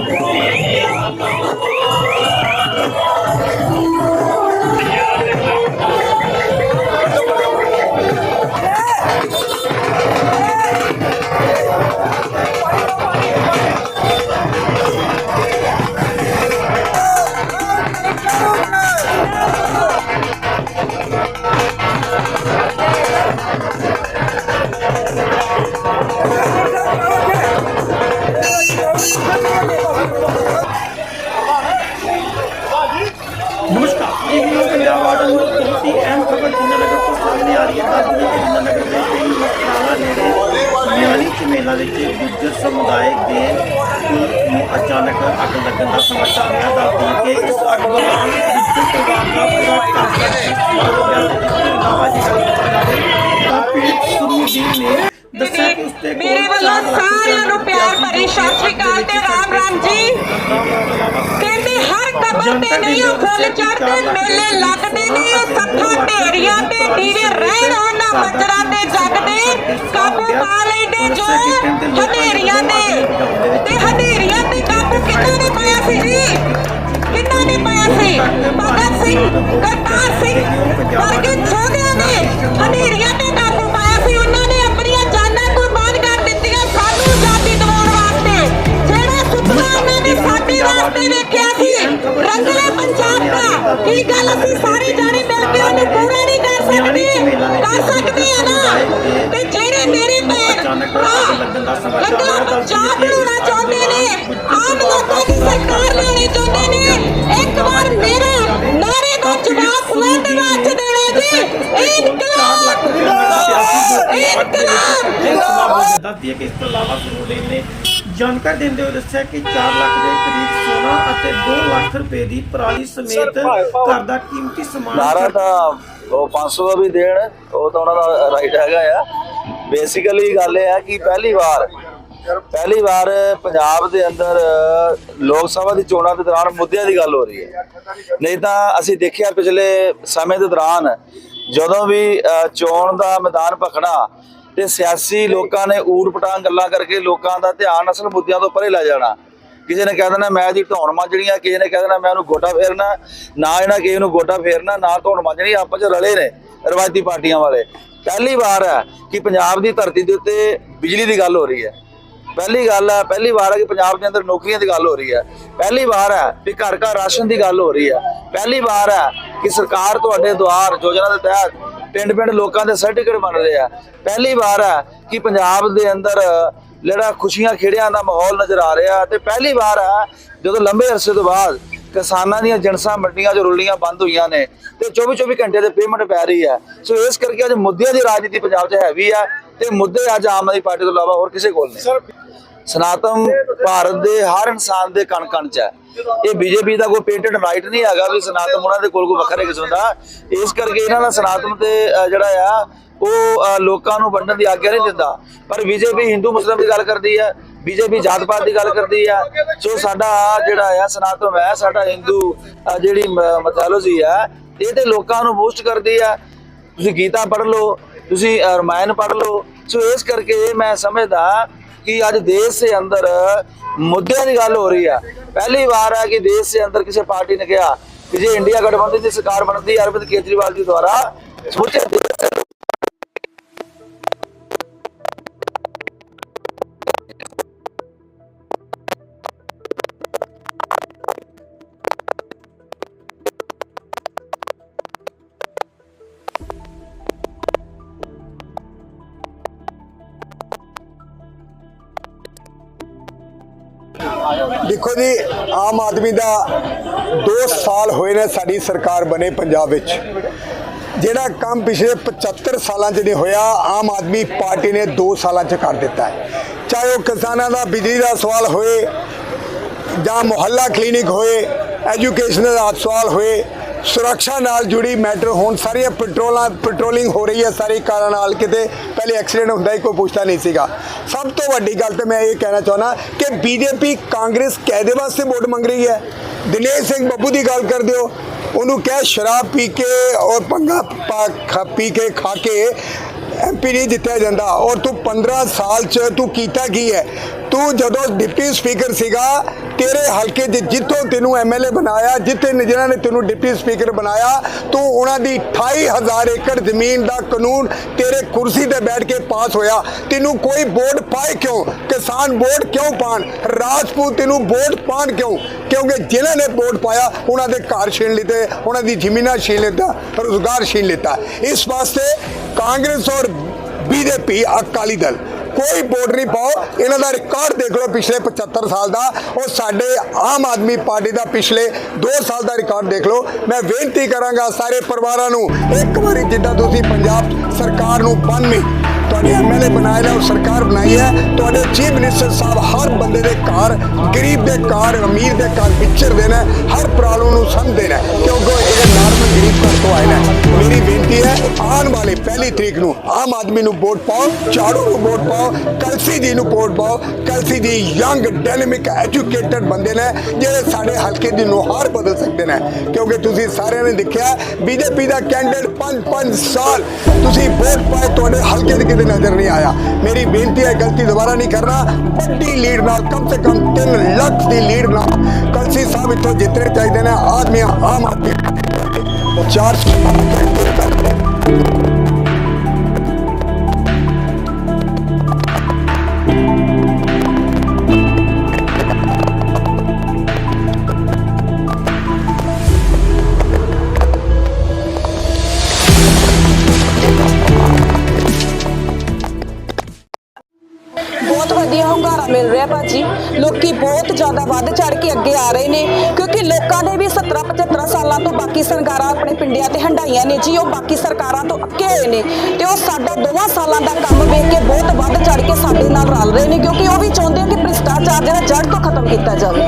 Música ਮੇਰਾ ward number 33 M ਖਬਰ ਜਿੰਨਾ ਨਗਰ ਤੋਂ ਸਾਹਮਣੇ ਆ ਰਹੀ ਹੈ। ਤਾਂ ਜਿੰਨਾ ਜਿੰਨਾ ਨਗਰ ਦੇ ਕਈ ਮਸਲਾ ਨੇੜੇ ਮਿਆਣੀ ਚਮੇਲਾ ਵਿੱਚ ਗੁੱਜਰ ਸਮੁਦਾਇ ਦੇ ਪੁਲ ਨੂੰ ਅਚਾਨਕ ਅੱਗ ਲੱਗਣ ਦਾ ਸਮਾਚਾਰ ਆਇਆ ਦੱਸਦੀ ਹੈ ਕਿ ਇਸ ਅੱਗ ਦੌਰਾਨ ਗੁੱਜਰ ਪਰਿਵਾਰ ਦਾ ਪੂਰਾ ਫੁੱਲ ਚੜਦੇ ਮੇਲੇ ਲੱਗਦੇ ਨੇ ਸੱਥਾਂ ਢੇਰੀਆਂ ਤੇ ਦੀਵੇ ਰਹਿਣ ਉਹਨਾਂ ਮੱਜਰਾਂ ਤੇ ਜਗਦੇ ਕਾਬੂ ਪਾ ਲੈਂਦੇ ਜੋ ਹਨੇਰੀਆਂ ਨੇ ਤੇ ਹਨੇਰੀਆਂ ਤੇ ਕਾਬੂ ਕਿੱਦਾਂ ਨੇ ਪਾਇਆ ਸੀ ਜੀ? ਕੀ ਗੱਲ ਅਸੀਂ ਸਾਰੇ ਜਾਣੇ ਮਿਲ ਕੇ ਉਹਨੂੰ ਪੂਰਾ ਨਹੀਂ ਕਰ ਸਕਦੇ? ਕਰ ਸਕਦੇ ਆ ਨਾ? ਤੇ ਜਿਹੜੇ ਮੇਰੇ ਭੈਣ ਰੰਗਲਾ ਪੰਜਾਬ ਬਣਾਉਣਾ ਚਾਹੁੰਦੇ ਨੇ? ਆਮ ਲੋਕਾਂ ਦੀ ਸਰਕਾਰ ਲੈਣੀ ਚਾਹੁੰਦੇ ਨੇ? ਇੱਕ ਵਾਰ ਮੇਰੇ ਨਾਰੇ ਦਾ ਜਵਾਬ ਫਲੰਡ ਵਿੱਚ ਦੇਣਾ ਜੀ। ਇਨਕਲਾਬ! ਇਨਕਲਾਬ! ਦੱਸਦੀ ਹੈ ਕਿ ਇਸ ਤੋਂ ਇਲਾਵਾ ਸਰੂਦੀਨ ਨੇ ਜਾਣਕਾਰੀ ਦਿੰਦੇ ਹੋਏ ਦੱਸਿਆ ਕਿ 4 ਲੱਖ ਦੇ ਕਰੀਬ ਸੋਨਾ ਅਤੇ 2 ਲੱਖ ਰੁਪਏ ਦੀ ਪਰਾਲੀ ਸਮੇਤ ਘਰ ਦਾ ਕੀਮਤੀ ਸਮਾਨ ਨਾਰਾ ਤਾਂ ਉਹ 500 ਦਾ ਵੀ ਦੇਣ ਉਹ ਤਾਂ ਉਹਨਾਂ ਦਾ ਰਾਈਟ ਹੈਗਾ ਆ। ਬੇਸਿਕਲੀ ਗੱਲ ਇਹ ਹੈ ਕਿ ਪਹਿਲੀ ਵਾਰ ਪਹਿਲੀ ਵਾਰ ਪੰਜਾਬ ਦੇ ਅੰਦਰ ਲੋਕ ਸਭਾ ਦੀ ਚੋਣਾਂ ਦੇ ਦੌਰਾਨ ਮੁੱਦਿਆਂ ਦੀ ਗੱਲ ਹੋ ਰਹੀ ਹੈ। ਨਹੀਂ ਤਾਂ ਅਸੀਂ ਦੇਖਿਆ ਪਿਛਲੇ ਸਮੇਂ ਦੇ ਦੌਰਾਨ ਜਦੋਂ ਵੀ ਚੋਣ ਦਾ ਮੈਦਾਨ ਭਖਣਾ ਤੇ ਸਿਆਸੀ ਲੋਕਾਂ ਨੇ ਊਟ ਪਟਾਂਗ ਗੱਲਾਂ ਕਰਕੇ ਲੋਕਾਂ ਦਾ ਧਿਆਨ ਅਸਲ ਮੁੱਦਿਆਂ ਤੋਂ ਪਰੇ ਲੈ ਜਾਣਾ। ਕਿਸੇ ਨੇ ਕਹਿ ਦੇਣਾ ਮੈਂ ਜੀ ਧੌਣ ਮਾਂਜਣੀਆਂ, ਕਿਸੇ ਨੇ ਕਹਿ ਦੇਣਾ ਮੈਂ ਉਹਨੂੰ ਗੋਡਾ ਫੇਰਨਾ, ਨਾ ਇਹਨਾਂ ਕਿਸੇ ਨੂੰ ਗੋਡਾ ਫੇਰਨਾ, ਨਾ ਧੌਣ ਮਾਂਜਣੀ, ਆਪਸ ਚ ਰਲੇ ਨੇ ਰਵਾਇਤੀ ਪਾਰਟੀਆਂ ਵਾਲੇ। ਪਹਿਲੀ ਵਾਰ ਹੈ ਕਿ ਪੰਜਾਬ ਦੀ ਧਰਤੀ ਦੇ ਉੱਤੇ ਬਿਜਲੀ ਦੀ ਗੱਲ ਹੋ ਰਹੀ ਹੈ। ਪਹਿਲੀ ਗੱਲ ਹੈ, ਪਹਿਲੀ ਵਾਰ ਹੈ ਕਿ ਪੰਜਾਬ ਦੇ ਅੰਦਰ ਨੌਕਰੀਆਂ ਦੀ ਗੱਲ ਹੋ ਰਹੀ ਹੈ। ਪਹਿਲੀ ਵਾਰ ਹੈ ਕਿ ਘਰ ਘਰ ਰਾਸ਼ਨ ਦੀ ਗੱਲ ਹੋ ਰਹੀ ਹੈ। ਪਹਿਲੀ ਵਾਰ ਹੈ ਕਿ ਸਰਕਾਰ ਤੁਹਾਡੇ ਦੁਆਰ ਯੋਜਨਾ ਦੇ ਤਹਿਤ ਪਿੰਡ ਪਿੰਡ ਲੋਕਾਂ ਦੇ ਸਰਟੀਫਿਕੇਟ ਬਣ ਰਹੇ ਆ। ਪਹਿਲੀ ਵਾਰ ਹੈ ਕਿ ਪੰਜਾਬ ਦੇ ਅੰਦਰ, ਜਿਹੜਾ ਖੁਸ਼ੀਆਂ ਖੇੜਿਆਂ ਦਾ ਮਾਹੌਲ ਨਜ਼ਰ ਆ ਰਿਹਾ ਤੇ ਪਹਿਲੀ ਵਾਰ ਹੈ ਜਦੋਂ ਲੰਬੇ ਅਰਸੇ ਤੋਂ ਬਾਅਦ ਕਿਸਾਨਾਂ ਦੀਆਂ ਜਨਸਾਂ ਮੰਡੀਆਂ 'ਚ ਰੁਲੀਆਂ ਬੰਦ ਹੋਈਆਂ ਨੇ ਤੇ 24 24 ਘੰਟੇ ਦੇ ਪੇਮੈਂਟ ਪੈ ਰਹੀ ਹੈ ਸੋ ਇਸ ਕਰਕੇ ਅੱਜ ਮੁੱਦਿਆਂ ਦੀ ਰਾਜਨੀਤੀ ਪੰਜਾਬ 'ਚ ਹੈਵੀ ਆ ਤੇ ਮੁੱਦੇ ਅੱਜ ਆਮ ਆਦਮੀ ਪਾਰਟੀ ਤੋਂ ਇਲਾਵਾ ਹੋਰ ਕਿਸੇ ਕੋਲ ਨਹੀਂ। ਸਨਾਤਨ ਭਾਰਤ ਦੇ ਹਰ ਇਨਸਾਨ ਦੇ ਕਣ ਕਣ 'ਚ ਹੈ। ਇਹ ਬੀਜੇਪੀ ਦਾ ਕੋਈ ਪੇਟੈਂਟ ਰਾਈਟ ਨਹੀਂ ਹੈਗਾ ਵੀ ਸਨਾਤਨ ਉਹਨਾਂ ਦੇ ਕੋਲ ਕੋਈ ਵੱਖਰੇ ਕਿਸਮ ਦਾ। ਇਸ ਕਰਕੇ ਇਹਨਾਂ ਦਾ ਸਨਾਤਨ ਤੇ ਜਿਹੜਾ ਆ ਉਹ ਲੋਕਾਂ ਨੂੰ ਵੰਡਣ ਦੀ ਆਗਿਆ ਨਹੀਂ ਦਿੰਦਾ। ਪਰ ਬੀਜੇਪੀ ਹਿੰਦੂ ਮੁਸਲਮ ਦੀ ਗੱਲ ਕਰਦੀ ਹੈ ਬੀਜੇਪੀ ਜਾਤ ਪਾਤ ਦੀ ਗੱਲ ਕਰਦੀ ਹੈ। ਸੋ ਸਾਡਾ ਜਿਹੜਾ ਆ ਸਨਾਤਨ ਹੈ ਸਾਡਾ ਹਿੰਦੂ ਜਿਹੜੀ ਮਥੈਲੋਜੀ ਹੈ ਇਹ ਤੇ ਲੋਕਾਂ ਨੂੰ ਬੂਸਟ ਕਰਦੀ ਹੈ। ਤੁਸੀਂ ਗੀਤਾ ਪੜ੍ਹ ਲਓ ਤੁਸੀਂ ਅ, ਰਮਾਇਣ ਪੜ੍ਹ ਲਓ। ਸੋ ਇਸ ਕਰਕੇ ਮੈਂ ਸਮਝਦਾ ਕਿ ਅੱਜ ਦੇਸ਼ ਦੇ ਅੰਦਰ ਮੁੱਦਿਆਂ ਦੀ ਗੱਲ ਹੋ ਰਹੀ ਹੈ ਪਹਿਲੀ ਵਾਰ ਹੈ ਕਿ ਦੇਸ਼ ਦੇ ਅੰਦਰ ਕਿਸੇ ਪਾਰਟੀ ਨੇ ਕਿਹਾ ਕਿ ਜੇ ਇੰਡੀਆ ਗਠਬੰਧਨ ਦੀ ਸਰਕਾਰ ਬਣਦੀ ਹੈ ਅਰਵਿੰਦ ਕੇਜਰੀਵਾਲ ਜੀ ਦੁਆਰਾ ਸਮੁੱਚੇ ਦੇਖੋ ਜੀ, ਆਮ ਆਦਮੀ ਦਾ 2 ਸਾਲ ਹੋਏ ਨੇ ਸਾਡੀ ਸਰਕਾਰ ਬਣੇ ਪੰਜਾਬ ਵਿੱਚ। ਜਿਹੜਾ ਕੰਮ ਪਿਛਲੇ 75 ਸਾਲਾਂ 'ਚ ਨਹੀਂ ਹੋਇਆ, ਆਮ ਆਦਮੀ ਪਾਰਟੀ ਨੇ 2 ਸਾਲਾਂ 'ਚ ਕਰ ਦਿੱਤਾ ਹੈ। ਚਾਹੇ ਉਹ ਕਿਸਾਨਾਂ ਦਾ ਬਿਜਲੀ ਦਾ ਸਵਾਲ ਹੋਏ ਜਾਂ ਮੁਹੱਲਾ ਕਲੀਨਿਕ ਹੋਏ ਐਜੂਕੇਸ਼ਨ ਸਵਾਲ ਹੋਏ ਸੁਰੱਖਿਆ ਨਾਲ ਜੁੜੀ ਮੈਟਰ ਹੁਣ ਸਾਰੀਆਂ ਪੈਟਰੋਲਾਂ, ਪੈਟਰੋਲਿੰਗ ਹੋ ਰਹੀ ਹੈ ਸਾਰੀ ਕਾਰਾਂ ਨਾਲ, ਕਿਤੇ ਪਹਿਲੇ ਐਕਸੀਡੈਂਟ ਹੁੰਦਾ ਹੀ ਕੋਈ ਪੁੱਛਦਾ ਨਹੀਂ ਸੀਗਾ। ਸਭ ਤੋਂ ਵੱਡੀ ਗੱਲ ਤੇ ਮੈਂ ਇਹ ਕਹਿਣਾ ਚਾਹੁੰਦਾ ਕਿ ਬੀਜੇਪੀ ਕਾਂਗਰਸ ਕਾਹਦੇ ਵਾਸਤੇ ਵੋਟ ਮੰਗ ਰਹੀ ਹੈ। ਦਿਨੇਸ਼ ਸਿੰਘ ਬੱਬੂ ਦੀ ਗੱਲ ਕਰ ਦਿਓ ਉਹਨੂੰ ਕਹਿ ਸ਼ਰਾਬ ਪੀ ਕੇ ਔਰ ਪੰਗਾ ਪਾ- ਖਾ- ਪੀ ਕੇ ਖਾ ਕੇ ਐਮਪੀ ਨਹੀਂ ਜਿੱਤਿਆ ਜਾਂਦਾ। ਔਰ ਤੂੰ 15 ਸਾਲ ਚ ਤੂੰ ਕੀਤਾ ਕੀ ਹੈ? ਤੂੰ ਜਦੋਂ ਡਿਪਟੀ ਸਪੀਕਰ ਸੀਗਾ, ਤੇਰੇ ਹਲਕੇ 'ਚ ਜਿੱਥੋਂ ਤੈਨੂੰ ਐਮਐਲਏ ਬਣਾਇਆ, ਜਿੱਥੇ ਜਿਹਨਾਂ ਨੇ ਤੈਨੂੰ ਡਿਪਟੀ ਸਪੀਕਰ ਬਣਾਇਆ, ਤੂੰ ਉਹਨਾਂ ਦੀ 28000 ਏਕੜ ਜ਼ਮੀਨ ਦਾ ਕਾਨੂੰਨ ਤੇਰੇ ਕੁਰਸੀ ਤੇ ਬੈਠ ਕੇ ਪਾਸ ਹੋਇਆ। ਤੈਨੂੰ ਕੋਈ ਵੋਟ ਪਾਏ ਕਿਉਂ? ਕਿਸਾਨ ਵੋਟ ਕਿਉਂ ਪਾਣ? ਰਾਜਪੂਤ ਤੈਨੂੰ ਵੋਟ ਪਾਣ ਕਿਉਂ? ਕਿਉਂਕਿ ਜਿਨ੍ਹਾਂ ਨੇ ਵੋਟ ਪਾਇਆ, ਉਹਨਾਂ ਦੇ ਘਰ ਛੀਨ ਲਿੱਤੇ, ਉਹਨਾਂ ਦੀ ਜ਼ਮੀਨਾਂ ਛੀਨ ਲਿੱਤਾ, ਰੋਜ਼ਗਾਰ ਛੀਨ ਲਿੱਤਾ। ਇਸ ਵਾਸਤੇ ਕਾਂਗਰਸ ਔਰ ਬੀਜੇਪੀ ਅਕਾਲੀ ਦਲ ਕੋਈ ਵੋਟ ਨਹੀਂ ਪਾਓ। ਇਹਨਾਂ ਦਾ ਰਿਕਾਰਡ ਦੇਖ ਲਓ ਪਿਛਲੇ 75 ਸਾਲ ਦਾ। ਉਹ ਸਾਡੇ ਆਮ ਆਦਮੀ ਪਾਰਟੀ ਦਾ ਪਿਛਲੇ 2 ਸਾਲ ਦਾ ਰਿਕਾਰਡ ਦੇਖ ਲਓ। ਮੈਂ ਬੇਨਤੀ ਕਰਾਂਗਾ ਸਾਰੇ ਪਰਿਵਾਰਾਂ ਨੂੰ, ਇੱਕ ਵਾਰੀ ਜਿੱਦਾਂ ਤੁਸੀਂ ਪੰਜਾਬ ਸਰਕਾਰ ਨੂੰ ਬੰਨ੍ਹਵੀਂ ਤੁਹਾਡੇ ਐਮਐਲਏ ਬਣਾਏ ਨੇ ਉਹ ਸਰਕਾਰ ਬਣਾਈ ਹੈ। ਤੁਹਾਡੇ ਚੀਫ ਮਿਨਿਸਟਰ ਸਾਹਿਬ ਹਰ ਬੰਦੇ ਦੇ ਘਰ, ਗਰੀਬ ਦੇ ਘਰ, ਅਮੀਰ ਦੇ ਘਰ ਵਿਚਰਦੇ ਨੇ, ਹਰ ਪ੍ਰੋਬਲਮ ਨੂੰ ਸਮਝਦੇ ਨੇ। ਕਿਉਂਕਿ ਇਹ ਨਾਰਮਲ ਗਰੀਬ ਘਰ ਤੋਂ ਆਏ ਨੇ। ਮੇਰੀ ਬੇਨਤੀ ਹੈ, ਆਉਣ ਵਾਲੀ ਪਹਿਲੀ ਤਰੀਕ ਨੂੰ ਆਮ ਆਦਮੀ ਨੂੰ ਵੋਟ ਪਾਓ, ਝਾੜੂ ਨੂੰ ਵੋਟ ਪਾਓ, ਕਲਸੀ ਜੀ ਨੂੰ ਵੋਟ ਪਾਓ। ਕਲਸੀ ਜੀ ਯੰਗ ਡਾਇਨਾਮਿਕ ਐਜੂਕੇਟਡ ਬੰਦੇ ਨੇ, ਜਿਹੜੇ ਸਾਡੇ ਹਲਕੇ ਦੀ ਨੁਹਾਰ ਬਦਲ ਸਕਦੇ ਨੇ। ਕਿਉਂਕਿ ਤੁਸੀਂ ਸਾਰਿਆਂ ਨੇ ਦੇਖਿਆ, ਬੀਜੇਪੀ ਦਾ ਕੈਂਡੀਡੇਟ 5-5 ਸਾਲ ਤੁਸੀਂ ਵੋਟ ਪਾਏ, ਤੁਹਾਡੇ ਹਲਕੇ ਦੇ ਕਿਤੇ ਨਜ਼ਰ ਨਹੀਂ ਆਇਆ। ਮੇਰੀ ਬੇਨਤੀ ਹੈ, ਗਲਤੀ ਦੁਬਾਰਾ ਨਹੀਂ ਕਰਨਾ। ਵੱਡੀ ਲੀਡ ਨਾਲ, ਕਮ ਸੇ ਕਮ 3 ਲੱਖ ਦੀ ਲੀਡ ਨਾਲ ਕਲਸੀ ਸਾਹਿਬ ਇੱਥੋਂ ਜਿੱਤਣੇ ਚਾਹੀਦੇ ਨੇ। ਆਦਮੀਆਂ ਆਮ ਆਦਮੀ। ਚਾਰ ਮਿਲ ਰਿਹਾ ਭਾਜੀ। ਲੋਕੀ ਬਹੁਤ ਜ਼ਿਆਦਾ ਵੱਧ ਚੜ ਕੇ ਅੱਗੇ ਆ ਰਹੇ ਨੇ, ਕਿਉਂਕਿ ਲੋਕਾਂ ਦੇ ਵੀ 70 75 ਸਾਲਾਂ ਤੋਂ ਬਾਕੀ ਸਰਕਾਰਾਂ ਆਪਣੇ ਪਿੰਡਾਂ ਤੇ ਹੰਡਾਈਆਂ ਨੇ ਜੀ, ਉਹ ਬਾਕੀ ਸਰਕਾਰਾਂ ਤੋਂ ਅੱਕੇ ਹੋਏ ਨੇ। ਤੇ ਉਹ ਸਾਡਾ ਦੋਵਾਂ ਸਾਲਾਂ ਦਾ ਕੰਮ ਵੇਖ ਕੇ ਬਹੁਤ ਵੱਧ ਚੜ ਕੇ ਸਾਡੇ ਨਾਲ ਰਲ ਰਹੇ ਨੇ, ਕਿਉਂਕਿ ਉਹ ਵੀ ਚਾਹੁੰਦੇ ਆ ਕਿ ਭ੍ਰਿਸ਼ਟਾਚਾਰ ਜਿਹੜਾ ਜੜ ਤੋਂ ਖਤਮ ਕੀਤਾ ਜਾਵੇ।